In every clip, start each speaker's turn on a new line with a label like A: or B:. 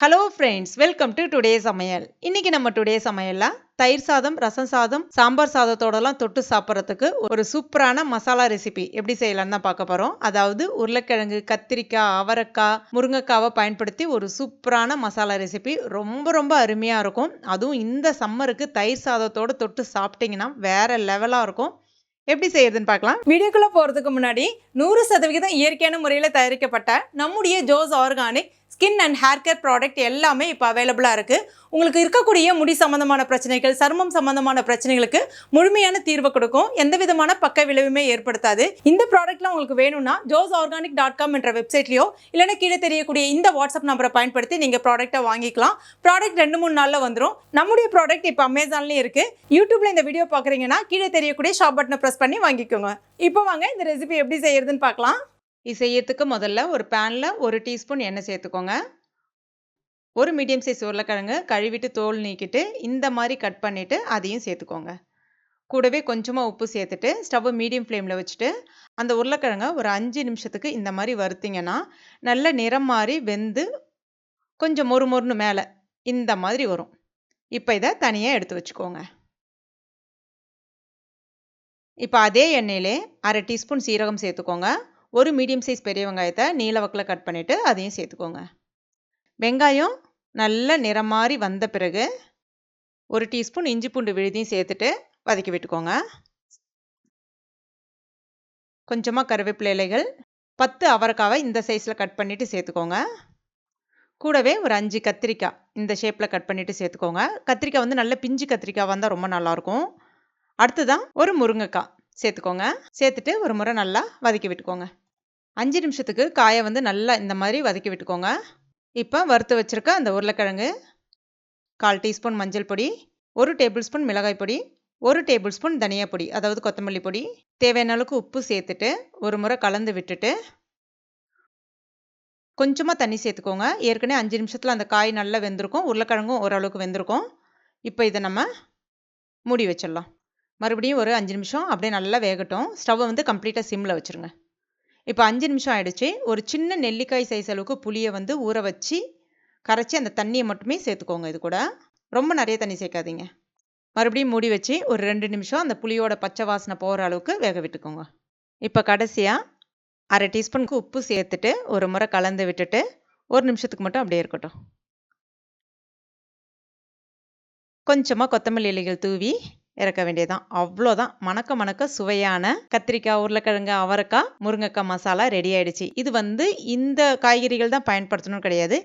A: Hello friends welcome to today சமையல். இன்னைக்கு நம்ம டுடே சமையலில் தயிர் சாதம் ரசம் சாதம் சாம்பார் சாதத்தோடலாம் தொட்டு சாப்பிட்றதுக்கு ஒரு சூப்பரான மசாலா ரெசிபி எப்படி செய்யலாம்னு தான் பார்க்க போகிறோம் அதாவது உருளைக்கிழங்கு கத்திரிக்காய் அவரைக்காய் முருங்கைக்காவை பயன்படுத்தி ஒரு சூப்பரான மசாலா ரெசிபி ரொம்ப ரொம்ப அருமையாக இருக்கும். அதுவும் இந்த சம்மருக்கு தயிர் சாதத்தோட தொட்டு சாப்பிட்டிங்கன்னா வேற லெவலாக இருக்கும். எப்படி செய்யறதுன்னு பார்க்கலாம்.
B: வீடியோக்குள்ளே போகிறதுக்கு முன்னாடி நூறு சதவிகிதம் இயற்கையான முறையில் தயாரிக்கப்பட்ட நம்முடைய Jose organic skin and hair care product எல்லாமே இப்போ அவைலபிளாக இருக்குது உங்களுக்கு இருக்கக்கூடிய முடி சம்மந்தமான பிரச்சனைகள் சருமம் சம்மந்தமான பிரச்சனைகளுக்கு முழுமையான தீர்வு கொடுக்கும். எந்த விதமான பக்க விளைவுமே ஏற்படுத்தாது. இந்த ப்ராடக்ட்லாம் உங்களுக்கு வேணும்னா ஜோஸ் ஆர்கானிக் டாட் காம் என்ற வெப்சைட்லையோ இல்லைன்னா கீழே தெரியக்கூடிய இந்த வாட்ஸ்அப் நம்பரை பயன்படுத்தி நீங்கள் ப்ராடக்ட்டை வாங்கிக்கலாம். ப்ராடக்ட் ரெண்டு மூணு நாளில் வந்துடும் நம்முடைய ப்ராடக்ட் இப்போ அமேசான்லேயும் இருக்குது யூடியூப்பில் இந்த வீடியோ பார்க்குறீங்கன்னா கீழே தெரியக்கூடிய ஷாப் பட்டனை ப்ரெஸ் பண்ணி வாங்கிக்கோங்க. இப்போ வாங்க இந்த ரெசிபி எப்படி செய்யறதுன்னு பார்க்கலாம்.
A: இது செய்யறதுக்கு முதல்ல ஒரு பேனில் ஒரு டீஸ்பூன் எண்ணெய் சேர்த்துக்கோங்க. ஒரு மீடியம் சைஸ் உருளைக்கிழங்கு கழுவிட்டு தோல் நீக்கிட்டு இந்த மாதிரி கட் பண்ணிவிட்டு அதையும் சேர்த்துக்கோங்க. கூடவே கொஞ்சமாக உப்பு சேர்த்துட்டு ஸ்டவ்வை மீடியம் ஃப்ளேமில் வச்சுட்டு அந்த உருளைக்கிழங்கை ஒரு அஞ்சு நிமிஷத்துக்கு இந்த மாதிரி வறுத்திங்கன்னா நல்ல நிறம் மாறி வெந்து கொஞ்சம் மொறு மொறுன்னு மேலே இந்த மாதிரி வரும். இப்போ இதை தனியாக எடுத்து வச்சுக்கோங்க. இப்போ அதே எண்ணெயிலே அரை டீஸ்பூன் சீரகம் சேர்த்துக்கோங்க. ஒரு மீடியம் சைஸ் பெரிய வெங்காயத்தை நீல வக்கில் கட் பண்ணிவிட்டு அதையும் சேர்த்துக்கோங்க. வெங்காயம் நல்ல நிறம் மாறி வந்த பிறகு ஒரு டீஸ்பூன் இஞ்சி பூண்டு விழுதியும் சேர்த்துட்டு வதக்கி விட்டுக்கோங்க. கொஞ்சமாக கருவேப்பிலை இலைகள் பத்து அவரைக்காவை இந்த சைஸில் கட் பண்ணிவிட்டு சேர்த்துக்கோங்க. கூடவே ஒரு அஞ்சு கத்திரிக்காய் இந்த ஷேப்பில் கட் பண்ணிவிட்டு சேர்த்துக்கோங்க. கத்திரிக்காய் வந்து நல்ல பிஞ்சு கத்திரிக்காய் வந்தால் ரொம்ப நல்லாயிருக்கும் அடுத்ததான் ஒரு முருங்கைக்காய். சேர்த்துக்கோங்க. சேர்த்துட்டு ஒரு முறை நல்லா வதக்கி விட்டுக்கோங்க. அஞ்சு நிமிஷத்துக்கு காயை வந்து நல்லா இந்த மாதிரி வதக்கி விட்டுக்கோங்க. இப்போ வறுத்து வச்சுருக்க அந்த உருளைக்கிழங்கு கால் டீஸ்பூன் மஞ்சள் பொடி ஒரு டேபிள் ஸ்பூன் மிளகாய் பொடி ஒரு டேபிள் ஸ்பூன் தனியா பொடி அதாவது கொத்தமல்லி பொடி. தேவையான அளவுக்கு உப்பு சேர்த்துட்டு ஒரு முறை கலந்து விட்டுட்டு கொஞ்சமாக தண்ணி சேர்த்துக்கோங்க. ஏற்கனவே அஞ்சு நிமிஷத்தில் அந்த காய் நல்லா வெந்திருக்கும். உருளைக்கிழங்கும் ஓரளவுக்கு வெந்திருக்கும். இப்போ இதை நம்ம மூடி வச்சிடலாம். மறுபடியும் ஒரு அஞ்சு நிமிஷம் அப்படியே நல்லா வேகட்டும். ஸ்டவ்வை வந்து கம்ப்ளீட்டாக சிம்மில் வச்சுருங்க. இப்போ அஞ்சு நிமிஷம் ஆயிடுச்சு. ஒரு சின்ன நெல்லிக்காய் சைஸ் அளவுக்கு புளியை வந்து ஊற வச்சு கரைச்சி அந்த தண்ணியை மட்டுமே சேர்த்துக்கோங்க இது கூட. ரொம்ப நிறைய தண்ணி சேர்க்காதீங்க. மறுபடியும் மூடி வச்சு ஒரு ரெண்டு நிமிஷம் அந்த புளியோட பச்சை வாசனை போகிற அளவுக்கு வேக விட்டுக்கோங்க. இப்போ கடைசியாக அரை டீஸ்பூனுக்கு உப்பு சேர்த்துட்டு ஒரு முறை கலந்து விட்டுட்டு ஒரு நிமிஷத்துக்கு மட்டும் அப்படியே இருக்கட்டும். கொஞ்சமாக கொத்தமல்லி இலைகள் தூவி இறக்க வேண்டியதான் அவ்வளோதான் மணக்க மணக்க சுவையான கத்திரிக்காய் உருளைக்கிழங்கு அவரைக்காய் முருங்கைக்காய் மசாலா ரெடி ஆயிடுச்சு. இது வந்து இந்த காய்கறிகள் தான் பயன்படுத்தணும் கிடையாது.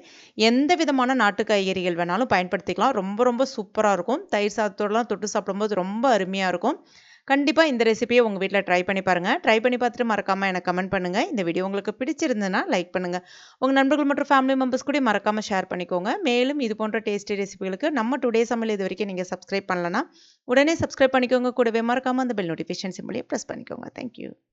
A: எந்த விதமான நாட்டு காய்கறிகள் வேணாலும் பயன்படுத்திக்கலாம். ரொம்ப ரொம்ப சூப்பராக இருக்கும். தயிர் சாதத்தோடலாம் தொட்டு சாப்பிடும்போது ரொம்ப அருமையாக இருக்கும். கண்டிப்பாக இந்த ரெசிபியை உங்கள் வீட்டில் ட்ரை பண்ணி பாருங்கள் ட்ரை பண்ணி பார்த்துட்டு மறக்காமல் எனக்கு கமெண்ட் பண்ணுங்கள் இந்த வீடியோ உங்களுக்கு பிடிச்சிருந்ததுன்னா லைக் பண்ணுங்கள் உங்கள் நண்பர்கள் மற்றும் ஃபேமிலி மெம்பர்ஸ் கூட மறக்காமல் ஷேர் பண்ணிக்கோங்க. மேலும் இது போன்ற டேஸ்டி ரெசிபிகளுக்கு நம்ம டுடே சமையல் இது வரைக்கும் நீங்கள் சப்ஸ்கிரைப் பண்ணலன்னா உடனே சப்ஸ்கிரைப் பண்ணிக்கோங்க. கூடவே மறக்காமல் அந்த பெல் நோட்டிஃபிகேஷன் சிம்பிளையும் ப்ரெஸ் பண்ணிக்கோங்க. Thank you